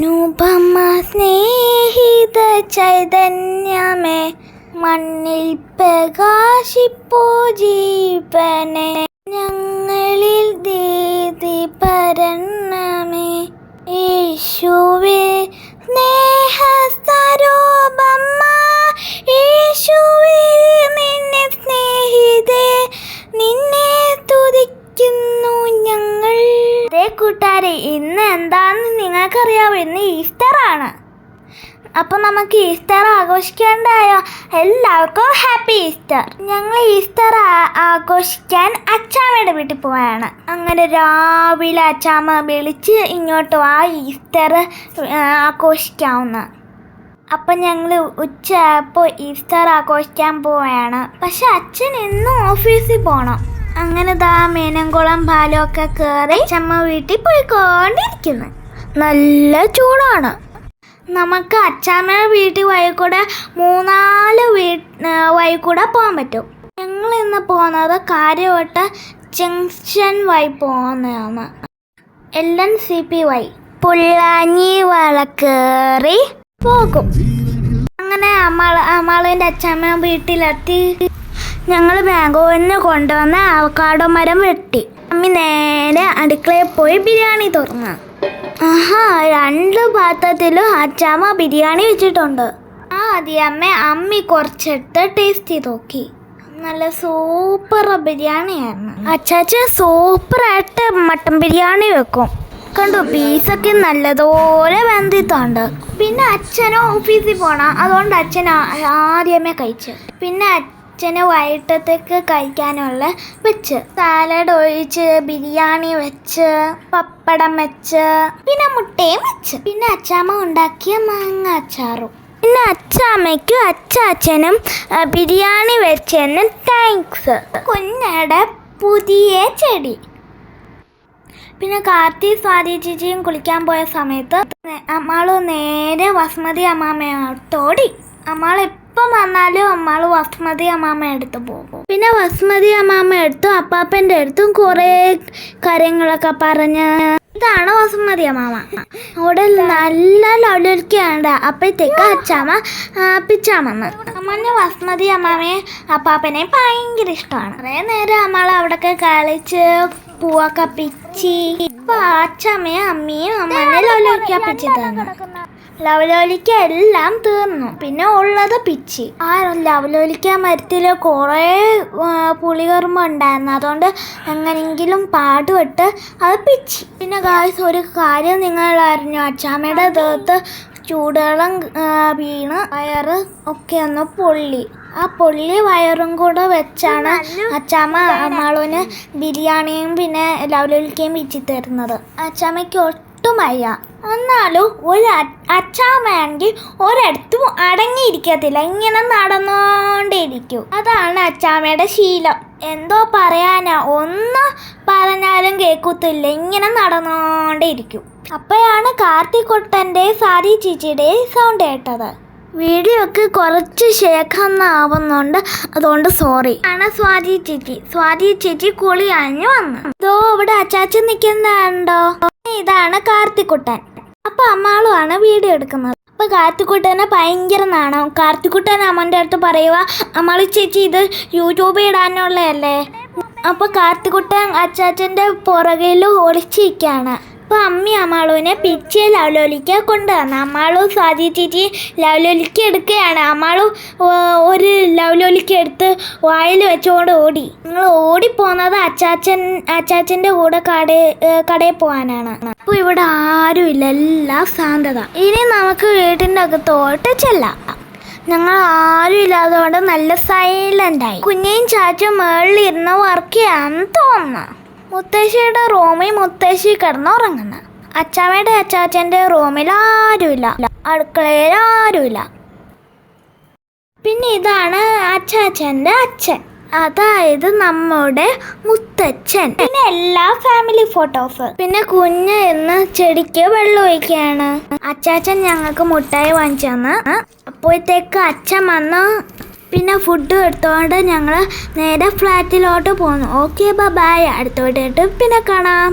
അനുപമ സ്നേഹിത ചൈതന്യമേ മണ്ണിൽ പ്രകാശിപ്പോ ജീവനെ. കൂട്ടുകാരെ ഇന്ന് എന്താണെന്ന് നിങ്ങൾക്കറിയാവോ? ഇന്ന് ഈസ്റ്റർ ആണ്. അപ്പം നമുക്ക് ഈസ്റ്റർ ആഘോഷിക്കേണ്ടായോ എല്ലാവർക്കും ഹാപ്പി ഈസ്റ്റർ. ഞങ്ങൾ ഈസ്റ്റർ ആഘോഷിക്കാൻ അച്ചാമ്മയുടെ വീട്ടിൽ പോവാണ്. അങ്ങനെ രാവിലെ അച്ചാമ്മ വിളിച്ച് ഇങ്ങോട്ട് ആ ഈസ്റ്റർ ആഘോഷിക്കാവുന്ന. അപ്പം ഞങ്ങൾ ഉച്ചയായപ്പോൾ ഈസ്റ്റർ ആഘോഷിക്കാൻ പോവുകയാണ് പക്ഷെ അച്ഛൻ ഇന്നും ഓഫീസിൽ പോകണം അങ്ങനെ ദാ മേനംകുളം പാലമൊക്കെ കയറി അച്ഛമ്മ വീട്ടിൽ പോയിക്കൊണ്ടിരിക്കുന്നു. നല്ല ചൂടാണ്. നമുക്ക് അച്ചാമ്മയുടെ വീട്ടിൽ വഴിക്കൂടെ കൂടെ മൂന്നാൽ വീ വഴിക്കൂടെ കൂടെ പോകാൻ പറ്റും. ഞങ്ങൾ ഇന്ന് പോകുന്നത് കാര്യവട്ട ജംഗ്ഷൻ വഴി പോകുന്നതാണ്. L N C P Y പുള്ളാഞ്ഞി വളക്കേറി പോകും. അങ്ങനെ അമ്മ അമ്മളിന്റെ അച്ഛമ്മ വീട്ടിലെത്തി. ഞങ്ങൾ ബാംഗ്ലൂരിന് കൊണ്ടുവന്ന ആവക്കാടോ മരം വെട്ടി. അമ്മി നേരെ അടുക്കളയിൽ പോയി ബിരിയാണി തുറന്ന്. ആഹാ രണ്ട് പാത്രത്തിലും അച്ചാമ്മ ബിരിയാണി വെച്ചിട്ടുണ്ട്. ആ അതി അമ്മ അമ്മി കുറച്ചെടുത്ത് ടേസ്റ്റ് ചെയ്ത് നോക്കി. നല്ല സൂപ്പർ ബിരിയാണിയായിരുന്നു. അച്ചാച്ച സൂപ്പറായിട്ട് മട്ടൻ ബിരിയാണി വെക്കും. കണ്ടു പീസൊക്കെ നല്ലതുപോലെ വെന്തിട്ടുണ്ട്. പിന്നെ അച്ഛനോ ഓഫീസിൽ പോണം. അതുകൊണ്ട് അച്ഛൻ ആദ്യമേ കഴിച്ചു. പിന്നെ അച്ഛന് വൈകിട്ടത്തേക്ക് കഴിക്കാനുള്ള വെച്ച്. സാലഡ് ഒഴിച്ച് ബിരിയാണി വെച്ച് പപ്പടം വെച്ച് പിന്നെ മുട്ടയും വെച്ച്. പിന്നെ അച്ചാമ്മ ഉണ്ടാക്കിയ മാങ്ങ അച്ചാറും. പിന്നെ അച്ചാമ്മയ്ക്കും അച്ചാച്ചനും ബിരിയാണി വെച്ചതിന് താങ്ക്സ് കുഞ്ഞയുടെ പുതിയ ചെടി. പിന്നെ കാർത്തി സ്വാതി ചേച്ചിയും കുളിക്കാൻ പോയ സമയത്ത് അമ്മാൾ നേരെ വസ്മതി അമ്മാമ്മയോടോടി അമ്മാൾ എപ്പം വന്നാലും അമ്മാൾ വസുമതി അമ്മാമ്മ എടുത്ത് പോകും. പിന്നെ വസ്മതി അമ്മാമ്മ എടുത്തും അപ്പാപ്പന്റെ അടുത്തും കുറേ കാര്യങ്ങളൊക്കെ പറഞ്ഞ് ഇതാണ് വസുമതി അമ്മാമ അവിടെ നല്ല ലൗലിക്കാണ്ട് അപ്പോഴത്തേക്ക് അച്ചാമ്മ പിച്ചാമ്മ അമ്മന് വസുമതി അമ്മാമയെ അപ്പാപ്പനെ ഭയങ്കര ഇഷ്ടമാണ്. കുറേ നേരം അമ്മാൾ അവിടെയൊക്കെ കളിച്ച് പൂവൊക്കെ പിച്ചി. ഇപ്പൊ അച്ചമ്മയും അമ്മയും അമ്മനെ തന്നു ലവലോലിക്ക എല്ലാം തീർന്നു. പിന്നെ ഉള്ളത് പിച്ചി. ആ ലവലോലിക്ക മരത്തിൽ കുറേ പുളികർമ്മ ഉണ്ടായിരുന്നു. അതുകൊണ്ട് എങ്ങനെയെങ്കിലും പാടുപെട്ട് അത് പിച്ചി. പിന്നെ ഗായ്സ് ഒരു കാര്യം നിങ്ങൾ അറിഞ്ഞു? അച്ചാമ്മയുടെ ദേഹത്ത് ചൂടുവെള്ളം വീണ് വയറ് ഒക്കെ ഒന്ന് പൊള്ളി. ആ പൊള്ളി വയറും കൂടെ വെച്ചാണ് അച്ചാമ്മ അമ്മാളൂന് ബിരിയാണിയും പിന്നെ ലവലോലിക്കയും പിച്ചി തരുന്നത്. അച്ചാമ്മയ്ക്ക് ഒട്ടും വയ്യ എന്നാലും ഒരു അച്ചാമ്മയാണെങ്കിൽ ഒരിടത്തും അടങ്ങിയിരിക്കത്തില്ല. ഇങ്ങനെ നടന്നുകൊണ്ടേയിരിക്കും അതാണ് അച്ചാമ്മയുടെ ശീലം. എന്തോ പറയാനാ ഒന്ന് പറഞ്ഞാലും കേൾക്കത്തില്ല. ഇങ്ങനെ നടന്നുകൊണ്ടേയിരിക്കും അപ്പോഴാണ് കാർത്തിക്കുട്ടന്റെ സാരി ചേച്ചിയുടെ സൗണ്ട് കേട്ടത്. വീഡിയോ ഒക്കെ കുറച്ച് ശേഖന്നാവുന്നുണ്ട് അതുകൊണ്ട് സോറി ആണ് സ്വാതി ചേച്ചി. സ്വാതി ചേച്ചി കുളി അഞ്ഞു വന്നു. ഇതോ അവിടെ അച്ചാച്ചൻ നിൽക്കുന്നുണ്ടോ? ഇതാണ് കാർത്തിക്കുട്ടൻ. അപ്പൊ അമ്മാളുമാണ് വീഡിയോ എടുക്കുന്നത്. അപ്പൊ കാർത്തിക്കുട്ടനെ ഭയങ്കര നാണം. കാർത്തിക്കുട്ടൻ അമ്മന്റെ അടുത്ത് പറയുക അമ്മാളി ചേച്ചി ഇത് യൂട്യൂബിൽ ഇടാനുള്ളതല്ലേ? അപ്പൊ കാർത്തിക്കുട്ടൻ അച്ചാച്ചന്റെ പുറകിൽ ഒളിച്ചിരിക്കുകയാണ്. അപ്പൊ അമ്മി അമാളുവിനെ പിച്ച് ലവലോലിക്ക കൊണ്ടുവന്നു അമ്മാളും സ്വാതി ചേച്ചി ലവലോലിക്ക എടുക്കുകയാണ്. അമ്മാളു ഒരു ലവലോലിക്ക എടുത്ത് വായിൽ വെച്ചുകൊണ്ട് ഓടി. നിങ്ങൾ ഓടിപ്പോകുന്നത് അച്ചാച്ചൻ അച്ചാച്ചന്റെ കൂടെ കട കടയിൽ പോകാനാണ്. അപ്പോൾ ഇവിടെ ആരുമില്ല എല്ലാം ശാന്തത. ഇനി നമുക്ക് വീട്ടിന്റെ അകത്തോട്ട് ചെല്ലാം. ഞങ്ങൾ ആരും ഇല്ലാത്തതുകൊണ്ട് നല്ല സൈലന്റ് ആയി. കുഞ്ഞയും ചാച്ചും മേളിൽ ഇരുന്ന് വർക്ക് ചെയ്യാന്ന് തോന്നുന്നു. മുത്തശ്ശിയുടെ റൂമിൽ മുത്തശ്ശി കിടന്നുറങ്ങുന്നു. അച്ചാമ്മയുടെ അച്ചാച്ചന്റെ റൂമിൽ ആരുമില്ല. അടുക്കളയിൽ ആരുമില്ല. പിന്നെ ഇതാണ് അച്ചാച്ചന്റെ അച്ഛൻ. അതായത് നമ്മുടെ മുത്തച്ഛൻ. പിന്നെ എല്ലാ ഫാമിലി ഫോട്ടോസ് പിന്നെ കുഞ്ഞ് ഇന്ന് ചെടിക്ക് വെള്ളം ഒഴിക്കുകയാണ്. അച്ചാച്ചൻ ഞങ്ങൾക്ക് മുട്ടായി വാങ്ങിച്ചു തന്ന്. അപ്പോഴത്തേക്ക് അച്ഛൻ വന്ന് പിന്നെ ഫുഡ് എടുത്തോണ്ട് ഞങ്ങൾ നേരെ ഫ്ലാറ്റിലോട്ട് പോന്നു. ഓക്കെ ബൈ അടുത്ത വീട്ടിൽ പിന്നെ കാണാം.